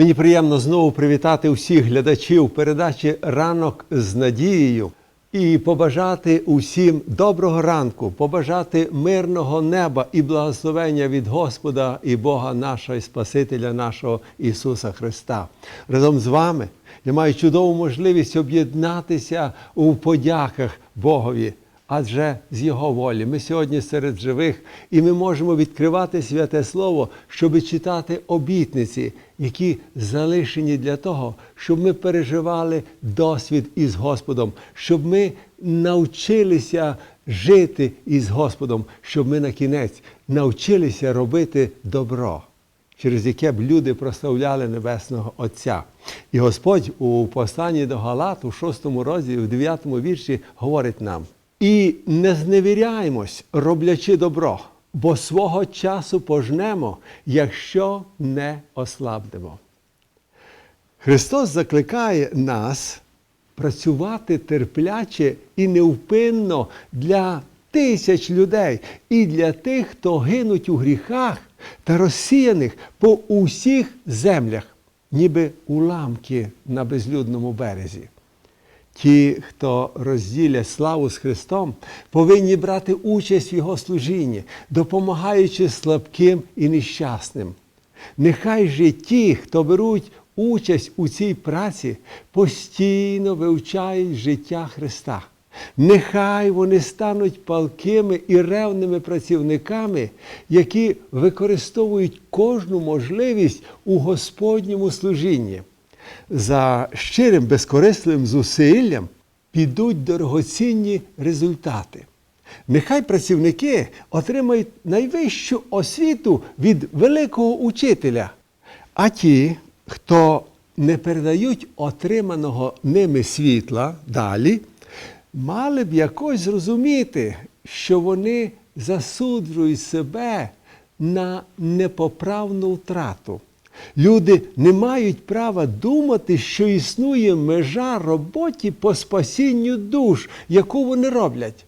Мені приємно знову привітати усіх глядачів передачі Ранок з надією і побажати усім доброго ранку, побажати мирного неба і благословення від Господа і Бога нашого і Спасителя нашого Ісуса Христа. Разом з вами я маю чудову можливість об'єднатися у подяках Богові. Адже з Його волі ми сьогодні серед живих, і ми можемо відкривати святе Слово, щоб читати обітниці, які залишені для того, щоб ми переживали досвід із Господом, щоб ми навчилися жити із Господом, щоб ми на кінець навчилися робити добро, через яке б люди прославляли Небесного Отця. І Господь у посланні до Галат, у 6 розділі, в 9 вірші, говорить нам. І не зневіряємось, роблячи добро, бо свого часу пожнемо, якщо не ослабнемо. Христос закликає нас працювати терпляче і невпинно для тисяч людей і для тих, хто гинуть у гріхах та розсіяних по усіх землях, ніби уламки на безлюдному березі. Ті, хто розділять славу з Христом, повинні брати участь в Його служінні, допомагаючи слабким і нещасним. Нехай же ті, хто беруть участь у цій праці, постійно вивчають життя Христа. Нехай вони стануть палкими і ревними працівниками, які використовують кожну можливість у Господньому служінні за щирим безкорисливим зусиллям підуть дорогоцінні результати. Нехай працівники отримають найвищу освіту від великого учителя, а ті, хто не передають отриманого ними світла далі, мали б якось зрозуміти, що вони засуджують себе на непоправну втрату. Люди не мають права думати, що існує межа роботі по спасінню душ, яку вони роблять.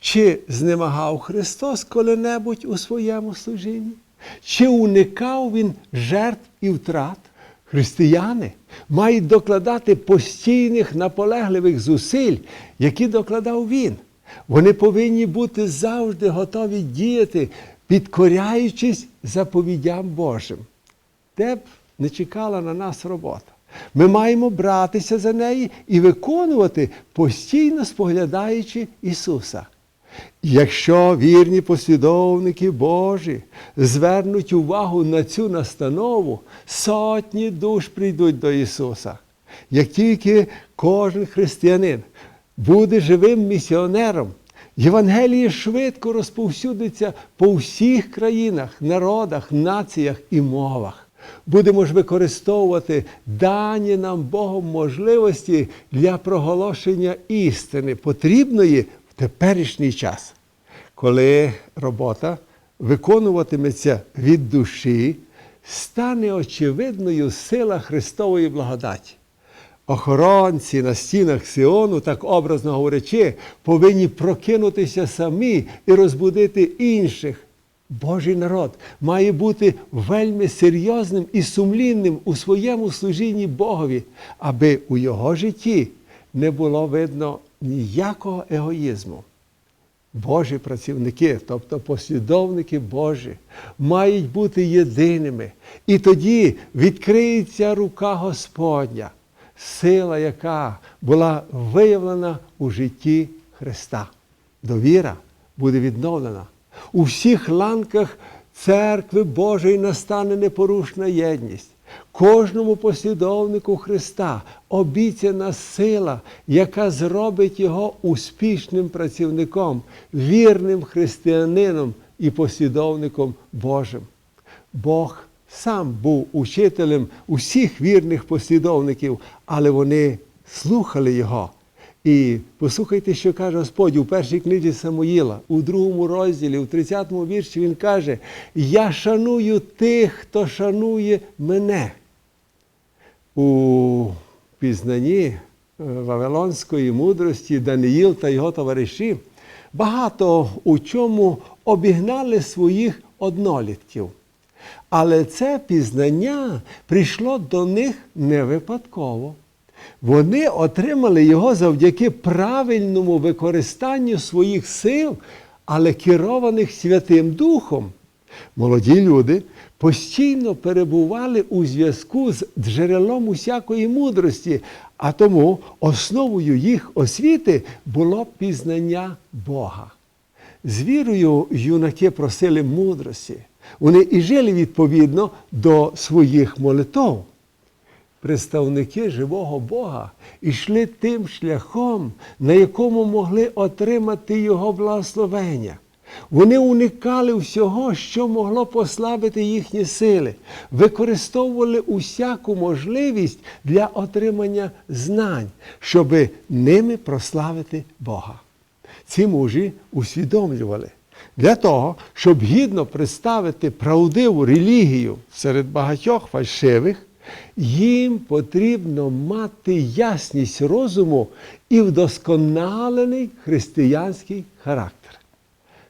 Чи знемагав Христос коли-небудь у своєму служінні? Чи уникав Він жертв і втрат? Християни мають докладати постійних наполегливих зусиль, які докладав Він. Вони повинні бути завжди готові діяти, підкоряючись заповідям Божим де б не чекала на нас робота. Ми маємо братися за неї і виконувати, постійно споглядаючи Ісуса. Якщо вірні послідовники Божі звернуть увагу на цю настанову, сотні душ прийдуть до Ісуса. Як тільки кожен християнин буде живим місіонером, Євангеліє швидко розповсюдиться по всіх країнах, народах, націях і мовах будемо ж використовувати дані нам Богом можливості для проголошення істини, потрібної в теперішній час, коли робота виконуватиметься від душі, стане очевидною сила Христової благодаті. Охоронці на стінах Сіону, так образно говорячи, повинні прокинутися самі і розбудити інших. Божий народ має бути вельми серйозним і сумлінним у своєму служінні Богові, аби у його житті не було видно ніякого егоїзму. Божі працівники, тобто послідовники Божі, мають бути єдиними. І тоді відкриється рука Господня, сила, яка була виявлена у житті Христа. Довіра буде відновлена. У всіх ланках церкви Божої настане непорушна єдність. Кожному послідовнику Христа обіцяна сила, яка зробить його успішним працівником, вірним християнином і послідовником Божим. Бог сам був учителем усіх вірних послідовників, але вони слухали Його. І послухайте, що каже Господь у першій книзі Самуїла, у другому розділі, у 30-му вірші Він каже: Я шаную тих, хто шанує мене. У пізнанні е, Вавилонської мудрості Даниїл та його товариші багато у чому обігнали своїх однолітків. Але це пізнання прийшло до них не випадково. Вони отримали його завдяки правильному використанню своїх сил, але керованих Святим Духом. Молоді люди постійно перебували у зв'язку з джерелом усякої мудрості, а тому основою їх освіти було пізнання Бога. З вірою юнаки просили мудрості. Вони і жили відповідно до своїх молитов. Представники живого Бога йшли тим шляхом, на якому могли отримати Його благословення. Вони уникали всього, що могло послабити їхні сили, використовували усяку можливість для отримання знань, щоби ними прославити Бога. Ці мужі усвідомлювали, для того, щоб гідно представити правдиву релігію серед багатьох фальшивих, їм потрібно мати ясність розуму і вдосконалений християнський характер.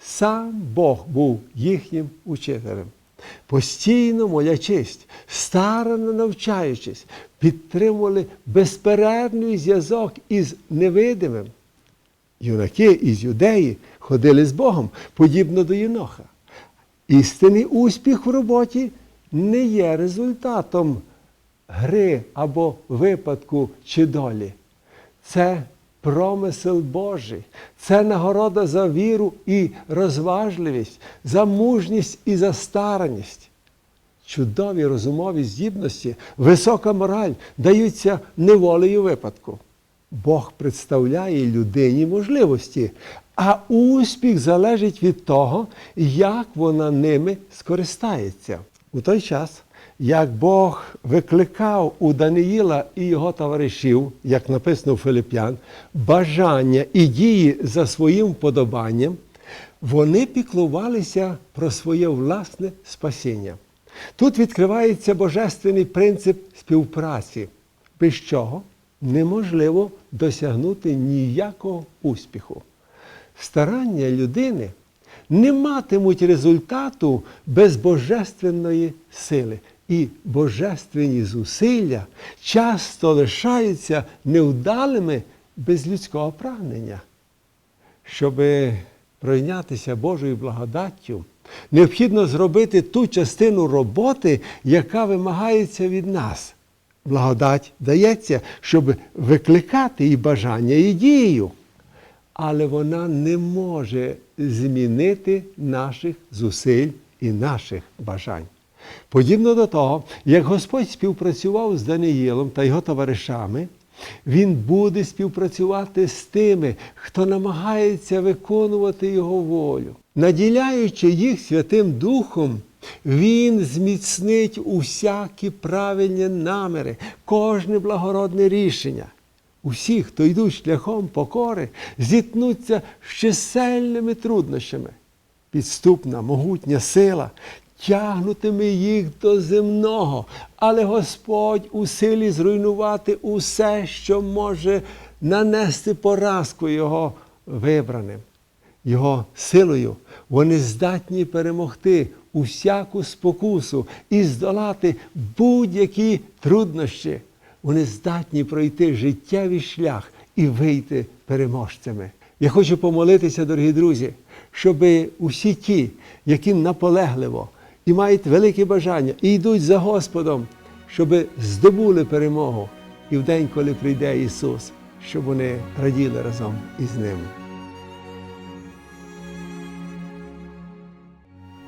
Сам Бог був їхнім учителем. Постійно молячись, старано навчаючись, підтримували безперервний зв'язок із невидимим. Юнаки із юдеї ходили з Богом, подібно до Єноха. Істинний успіх в роботі не є результатом гри або випадку чи долі. Це промисел Божий, це нагорода за віру і розважливість, за мужність і за стараність. Чудові розумові здібності, висока мораль даються неволею випадку. Бог представляє людині можливості, а успіх залежить від того, як вона ними скористається. У той час, як Бог викликав у Даниїла і його товаришів, як написано у Филип'ян, бажання і дії за своїм вподобанням, вони піклувалися про своє власне спасіння. Тут відкривається божественний принцип співпраці, без чого неможливо досягнути ніякого успіху. Старання людини не матимуть результату без божественної сили. І божественні зусилля часто лишаються невдалими без людського прагнення. Щоб пройнятися Божою благодаттю, необхідно зробити ту частину роботи, яка вимагається від нас. Благодать дається, щоб викликати і бажання, і дію. Але вона не може змінити наших зусиль і наших бажань. Подібно до того, як Господь співпрацював з Даниїлом та його товаришами, Він буде співпрацювати з тими, хто намагається виконувати Його волю. Наділяючи їх Святим Духом, Він зміцнить усякі правильні наміри, кожне благородне рішення. Усі, хто йдуть шляхом покори, зіткнуться з чисельними труднощами. Підступна, могутня сила тягнутиме їх до земного, але Господь у силі зруйнувати усе, що може нанести поразку Його вибраним. Його силою вони здатні перемогти усяку спокусу і здолати будь-які труднощі. Вони здатні пройти життєвий шлях і вийти переможцями. Я хочу помолитися, дорогі друзі, щоб усі ті, які наполегливо і мають велике бажання, і йдуть за Господом, щоб здобули перемогу і в день, коли прийде Ісус, щоб вони раділи разом із Ним.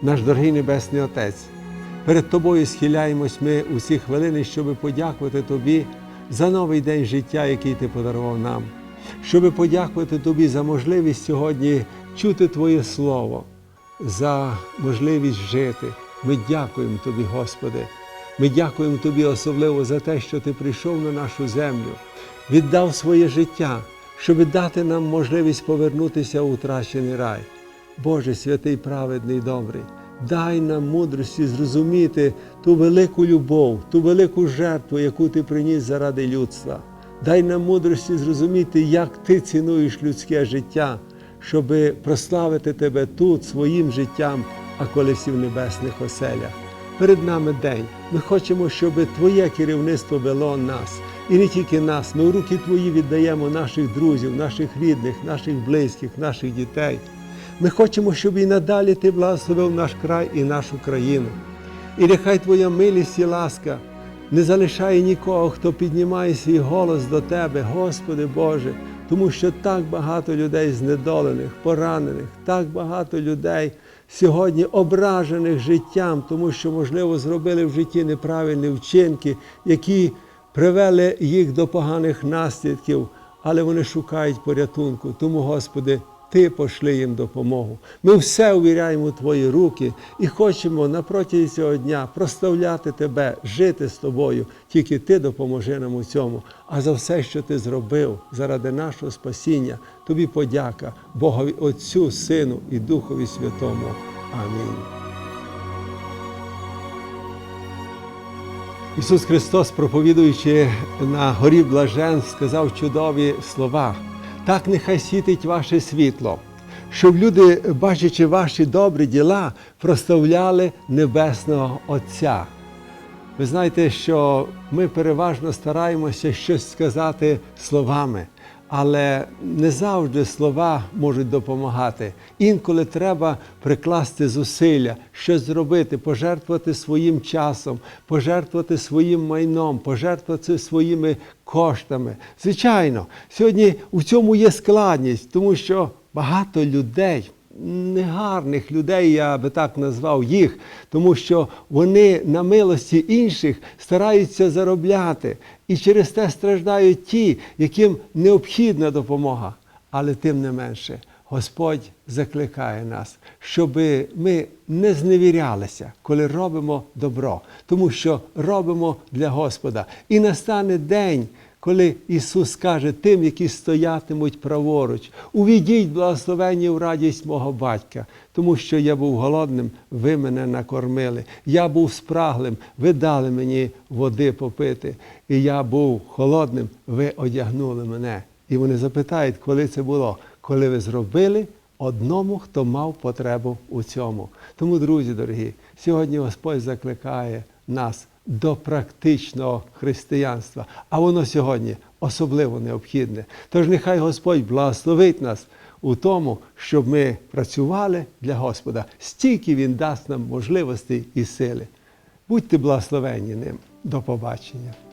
Наш дорогий Небесний Отець, перед Тобою схиляємось ми усі хвилини, щоб подякувати Тобі за новий день життя, який Ти подарував нам, щоб подякувати Тобі за можливість сьогодні чути Твоє Слово, за можливість жити. Ми дякуємо Тобі, Господи. Ми дякуємо Тобі особливо за те, що Ти прийшов на нашу землю, віддав своє життя, щоб дати нам можливість повернутися у втрачений рай. Боже святий, праведний, добрий, дай нам мудрості зрозуміти ту велику любов, ту велику жертву, яку ти приніс заради людства. Дай нам мудрості зрозуміти, як ти цінуєш людське життя, щоб прославити тебе тут своїм життям, а колись і в небесних оселях. перед нами день. Ми хочемо, щоб Твоє керівництво вело нас. І не тільки нас, ми в руки Твої віддаємо наших друзів, наших рідних, наших близьких, наших дітей. Ми хочемо, щоб і надалі Ти благословив наш край і нашу країну. І нехай Твоя милість і ласка не залишає нікого, хто піднімає свій голос до Тебе, Господи Боже, тому що так багато людей знедолених, поранених, так багато людей сьогодні ображених життям, тому що, можливо, зробили в житті неправильні вчинки, які привели їх до поганих наслідків, але вони шукають порятунку. Тому, Господи, Ти пошли їм допомогу. Ми все увіряємо у Твої руки і хочемо на протязі цього дня прославляти Тебе, жити з Тобою. Тільки Ти допоможи нам у цьому. А за все, що Ти зробив заради нашого спасіння, Тобі подяка Богові Отцю, Сину і Духові Святому. Амінь. Ісус Христос, проповідуючи на горі блажен, сказав чудові слова. Так нехай світить ваше світло, щоб люди, бачачи ваші добрі діла, прославляли Небесного Отця. Ви знаєте, що ми переважно стараємося щось сказати словами, але не завжди слова можуть допомагати. Інколи треба прикласти зусилля, щось зробити, пожертвувати своїм часом, пожертвувати своїм майном, пожертвувати своїми коштами. Звичайно, сьогодні у цьому є складність, тому що багато людей негарних людей, я би так назвав їх, тому що вони на милості інших стараються заробляти, і через те страждають ті, яким необхідна допомога. Але тим не менше, Господь закликає нас, щоб ми не зневірялися, коли робимо добро, тому що робимо для Господа. І настане день коли Ісус каже тим, які стоятимуть праворуч, увійдіть благословені в радість мого батька, тому що я був голодним, ви мене накормили. Я був спраглим, ви дали мені води попити. І я був холодним, ви одягнули мене. І вони запитають, коли це було, коли ви зробили одному, хто мав потребу у цьому. Тому, друзі дорогі, сьогодні Господь закликає нас до практичного християнства, а воно сьогодні особливо необхідне. Тож нехай Господь благословить нас у тому, щоб ми працювали для Господа, стільки Він дасть нам можливостей і сили. Будьте благословені ним. До побачення.